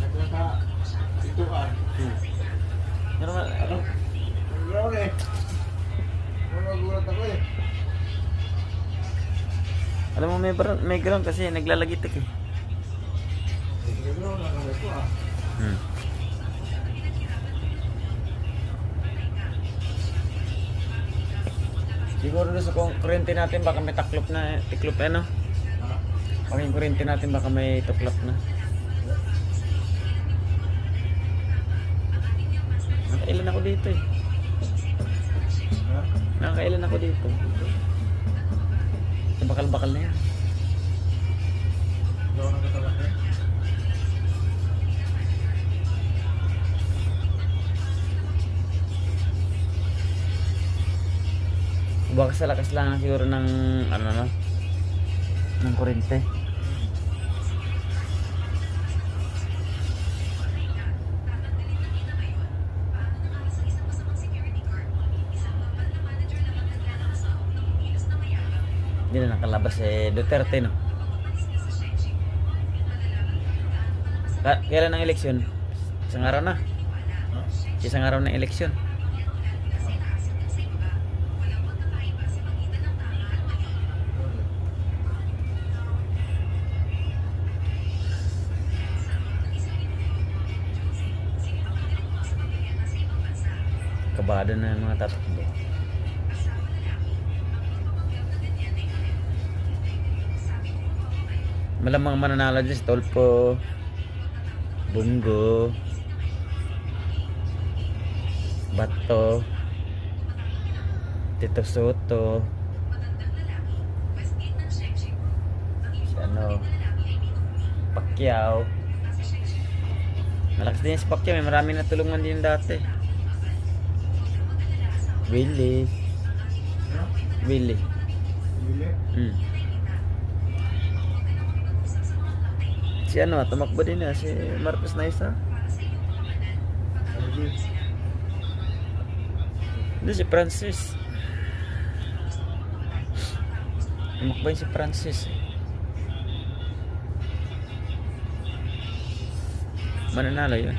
nagkaka situan. Hmm. Pero ano? Ano eh? Ano gulat ako eh. Alam mo may may ground kasi naglalagitik eh. May ground na kami ko ah. Hmm. Siguro sa kurente natin baka may taklop na, eh, tiklop eh no? Ah. Pag yung kurente natin baka may tuklap na. Nakailan ako dito eh. Nakakailan ako dito. Sa bakal-bakal na yan. Baka sa lakas lang siguro ng ano no? ng kuryente. Hindi na nakalabas eh Duterte no. Ka- Kailan ang eleksyon? Isang araw na. Isang araw na eleksyon. Kabado na yung mga tatakbo. Malamang mananalo dyan si Tolpo, Bungo, Bato, Tito Soto, si ano, Pacquiao. Malakas din si Pacquiao, may marami natulungan din dati. Willie, Ha? Willie. Bili? Si ano, tumakbo din na, si Marcos na isa. Lagi. Hindi si Francis. Tumakbo si Francis. eh. Mananalo yun.